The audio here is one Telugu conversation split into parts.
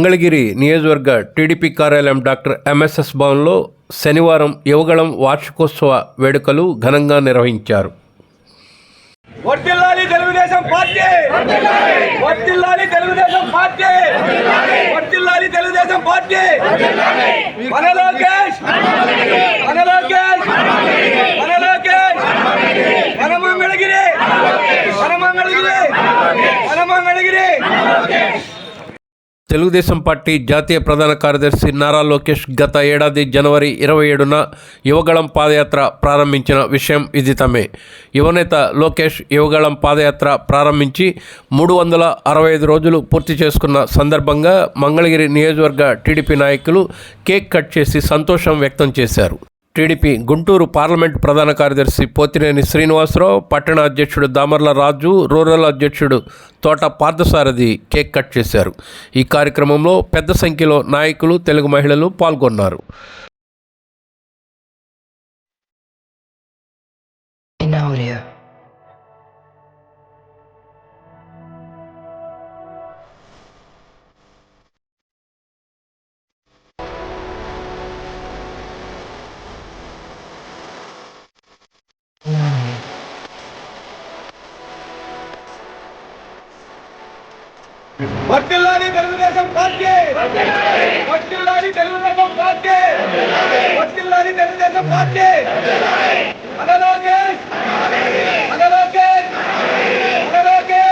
మంగళగిరి నియోజకవర్గ టీడీపీ కార్యాలయం డాక్టర్ ఎంఎస్ఎస్ భవన్లో శనివారం యువగళం వార్షికోత్సవ వేడుకలు ఘనంగా నిర్వహించారు. Telugu Desam party! Telugu Desam party! Telugu Desam party! మన లోకేష్! మన లోకేష్! మన లోకేష్ మన మంగళగిరి మన మంగళగిరి మన మంగళగిరి తెలుగుదేశం పార్టీ జాతీయ ప్రధాన కార్యదర్శి నారా లోకేష్ గత ఏడాది జనవరి ఇరవై ఏడున యువగళం పాదయాత్ర ప్రారంభించిన విషయం విదితమే యువనేత లోకేష్ యువగళం పాదయాత్ర ప్రారంభించి మూడు వందల అరవై ఐదు రోజులు పూర్తి చేసుకున్న సందర్భంగా మంగళగిరి నియోజకవర్గ టీడీపీ నాయకులు కేక్ కట్ చేసి సంతోషం వ్యక్తం చేశారు. టీడీపీ గుంటూరు పార్లమెంట్ ప్రధాన కార్యదర్శి పోతినేని శ్రీనివాసరావు పట్టణ అధ్యక్షుడు దామర్ల రాజు రూరల్ అధ్యక్షుడు తోట పార్థసారథి కేక్ కట్ చేశారు. ఈ కార్యక్రమంలో పెద్ద సంఖ్యలో నాయకులు తెలుగు మహిళలు పాల్గొన్నారు. వర్తిల్లాలి తెలుగుదేశం పార్టీ! వర్తిల్లాలి తెలుగుదేశం పార్టీ! వర్తిల్లాలి తెలుగుదేశం పార్టీ! మన లోకేష్! మన లోకేష్! మన లోకేష్!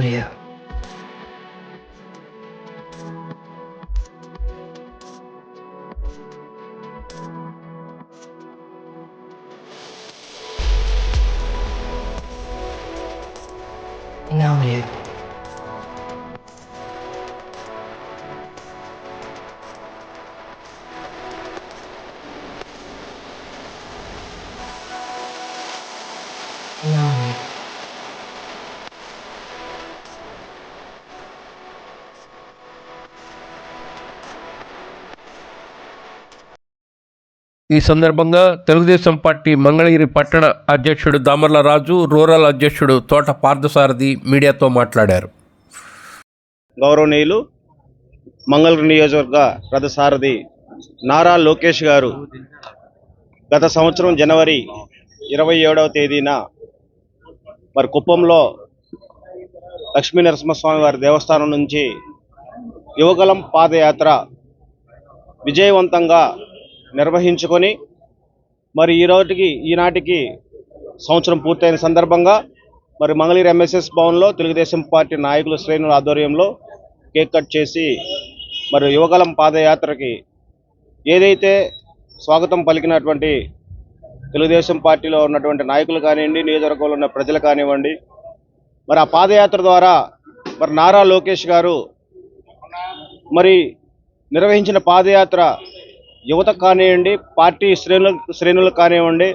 Audio. ఈ సందర్భంగా తెలుగుదేశం పార్టీ మంగళగిరి పట్టణ అధ్యక్షుడు దామర్ల రాజు రూరల్ అధ్యక్షుడు తోట పార్థసారథి మీడియాతో మాట్లాడారు. గౌరవనీయులు మంగళగిరి నియోజకవర్గ రథసారథి నారా లోకేష్ గారు గత సంవత్సరం జనవరి ఇరవై ఏడవ తేదీన మరి కుప్పంలో లక్ష్మీ నరసింహస్వామి వారి దేవస్థానం నుంచి యువగలం పాదయాత్ర విజయవంతంగా నిర్వహించుకొని మరి ఈ రోజుకి ఈనాటికి సంవత్సరం పూర్తయిన సందర్భంగా మరి మంగళీరు ఎంఎస్ఎస్ భవన్లో తెలుగుదేశం పార్టీ నాయకుల శ్రేణుల ఆధ్వర్యంలో కేక్ కట్ చేసి మరి యువగలం పాదయాత్రకి ఏదైతే స్వాగతం పలికినటువంటి తెలుగుదేశం పార్టీలో ఉన్నటువంటి నాయకులు కానివ్వండి నియోజకవర్గంలో ఉన్న ప్రజలు కానివ్వండి మరి ఆ పాదయాత్ర ద్వారా మరి నారా లోకేష్ గారు మరి నిర్వహించిన పాదయాత్ర యువత కానివ్వండి పార్టీ శ్రేణులు శ్రేణులు కానివ్వండి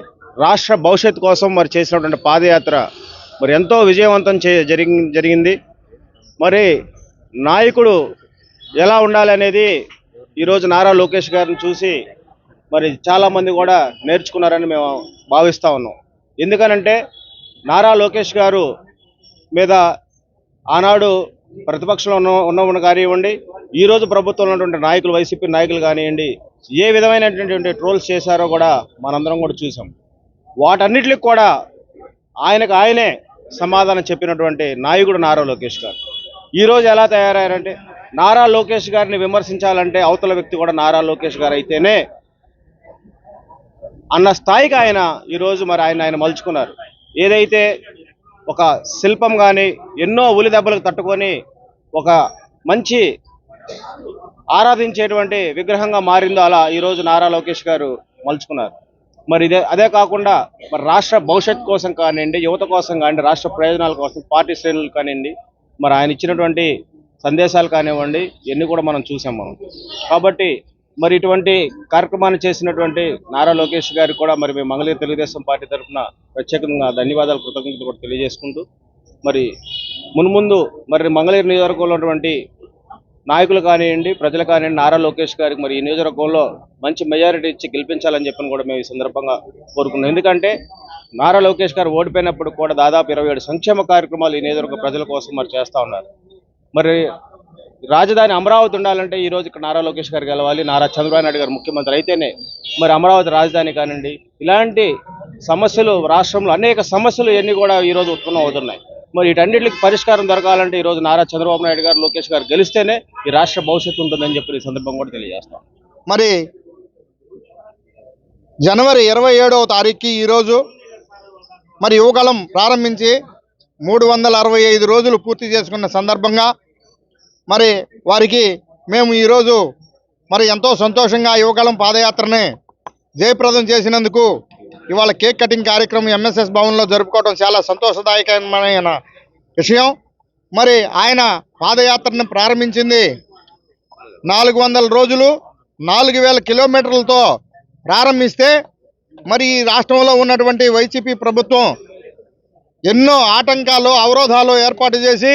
రాష్ట్ర భవిష్యత్తు కోసం మరి చేసినటువంటి పాదయాత్ర మరి ఎంతో విజయవంతం చే జరిగింది. మరి నాయకుడు ఎలా ఉండాలి అనేది ఈరోజు నారా లోకేష్ గారిని చూసి మరి చాలామంది కూడా నేర్చుకున్నారని మేము భావిస్తూ ఉన్నాం. ఎందుకనంటే నారా లోకేష్ గారు మీద ఆనాడు ప్రతిపక్షంలో ఉన్న ఉన్నవాడు కానివ్వండి ఈరోజు ప్రభుత్వంలో ఉన్నటువంటి నాయకులు వైసీపీ నాయకులు కానివ్వండి ఏ విధమైనటువంటి ట్రోల్స్ చేశారో కూడా మనందరం కూడా చూసాం వాటన్నిటికి కూడా ఆయనకు ఆయనే సమాధానం చెప్పినటువంటి నాయకుడు నారా లోకేష్ గారు. ఈరోజు ఎలా తయారయ్యారంటే నారా లోకేష్ గారిని విమర్శించాలంటే అవతల వ్యక్తి కూడా నారా లోకేష్ గారు అయితేనే అన్న స్థాయికి ఆయన ఈరోజు మరి ఆయన ఆయన మలుచుకున్నారు. ఏదైతే ఒక శిల్పం కానీ ఎన్నో ఉలి దెబ్బలకు తట్టుకొని ఒక మంచి ఆరాధించేటువంటి విగ్రహంగా మారిందో అలా ఈరోజు నారా లోకేష్ గారు మలుచుకున్నారు. మరి ఇదే అదే కాకుండా మరి రాష్ట్ర భవిష్యత్ కోసం కానివ్వండి యువత కోసం కానివ్వండి రాష్ట్ర ప్రయోజనాల కోసం పార్టీ శ్రేణులు కానివ్వండి మరి ఆయన ఇచ్చినటువంటి సందేశాలు కానివ్వండి ఇవన్నీ కూడా మనం చూసాం మనం. కాబట్టి మరి ఇటువంటి కార్యక్రమాన్ని చేసినటువంటి నారా లోకేష్ గారికి కూడా మరి మేము మంగళగిరి తెలుగుదేశం పార్టీ తరఫున ప్రత్యేకంగా ధన్యవాదాలు కృతజ్ఞతలు కూడా తెలియజేసుకుంటూ మరి మున్ముందు మరి మంగళగిరి నియోజకవర్గంలో ఉన్నటువంటి నాయకులు కానివ్వండి ప్రజలు కానివ్వండి నారా లోకేష్ గారికి మరి ఈ నియోజకవర్గంలో మంచి మెజారిటీ ఇచ్చి గెలిపించాలని చెప్పని కూడా మేము ఈ సందర్భంగా కోరుకున్నాం. ఎందుకంటే నారా లోకేష్ గారు ఓడిపోయినప్పుడు కూడా దాదాపు ఇరవై ఏడు సంక్షేమ కార్యక్రమాలు ఈ నియోజకవర్గ ప్రజల కోసం మరి చేస్తూ ఉన్నారు. మరి రాజధాని అమరావతి ఉండాలంటే ఈ రోజు ఇక్కడ నారా లోకేష్ గారు గెలవాలి నారా చంద్రబాబు నాయుడు గారు ముఖ్యమంత్రి అయితేనే మరి అమరావతి రాజధాని కానివ్వండి ఇలాంటి సమస్యలు రాష్ట్రంలో అనేక సమస్యలు ఇవన్నీ కూడా ఈ రోజు ఉత్పన్నం అవుతున్నాయి. మరి వీటన్నిటికి పరిష్కారం దొరకాలంటే ఈ రోజు నారా చంద్రబాబు నాయుడు గారు లోకేష్ గారు గెలిస్తేనే ఈ రాష్ట్ర భవిష్యత్తు ఉంటుందని చెప్పి ఈ సందర్భం కూడా తెలియజేస్తాం. మరి జనవరి ఇరవై ఏడవ తారీఖుకి ఈరోజు మరి యువకాలం ప్రారంభించి మూడు వందల అరవై ఐదు రోజులు పూర్తి చేసుకున్న సందర్భంగా మరి వారికి మేము ఈరోజు మరి ఎంతో సంతోషంగా యువకాలం పాదయాత్రని జయప్రదం చేసినందుకు ఇవాళ కేక్ కటింగ్ కార్యక్రమం ఎంఎస్ఎస్ భవన్లో జరుపుకోవడం చాలా సంతోషదాయకమైన విషయం. మరి ఆయన పాదయాత్రను ప్రారంభించింది నాలుగు వందల రోజులు నాలుగు వేల కిలోమీటర్లతో ప్రారంభిస్తే మరి ఈ రాష్ట్రంలో ఉన్నటువంటి వైసీపీ ప్రభుత్వం ఎన్నో ఆటంకాలు అవరోధాలు ఏర్పాటు చేసి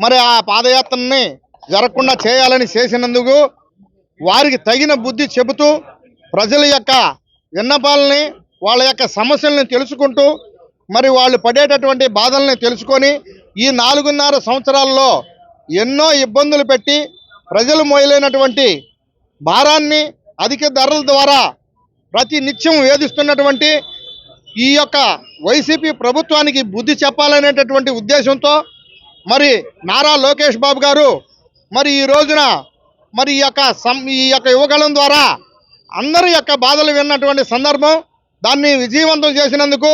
మరి ఆ పాదయాత్రని జరగకుండా చేయాలని చేసినందుకు వారికి తగిన బుద్ధి చెబుతూ ప్రజల యొక్క విన్నపాలని వాళ్ళ యొక్క సమస్యలను తెలుసుకుంటూ మరి వాళ్ళు పడేటటువంటి బాధల్ని తెలుసుకొని ఈ నాలుగున్నర సంవత్సరాల్లో ఎన్నో ఇబ్బందులు పెట్టి ప్రజలు మోయలేనటువంటి భారాన్ని అధిక ధరల ద్వారా ప్రతి నిత్యం వేధిస్తున్నటువంటి ఈ యొక్క వైసీపీ ప్రభుత్వానికి బుద్ధి చెప్పాలనేటటువంటి ఉద్దేశంతో మరి నారా లోకేష్ బాబు గారు మరి ఈ రోజున మరి ఈ యొక్క సం ఈ యొక్క యువగళం ద్వారా అందరి యొక్క బాధలు విన్నటువంటి సందర్భం దాన్ని విజయవంతం చేసినందుకు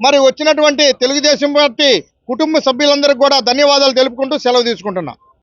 మరి వచ్చినటువంటి తెలుగుదేశం పార్టీ కుటుంబ సభ్యులందరికీ కూడా ధన్యవాదాలు తెలుపుకుంటూ సెలవు తీసుకుంటున్నాను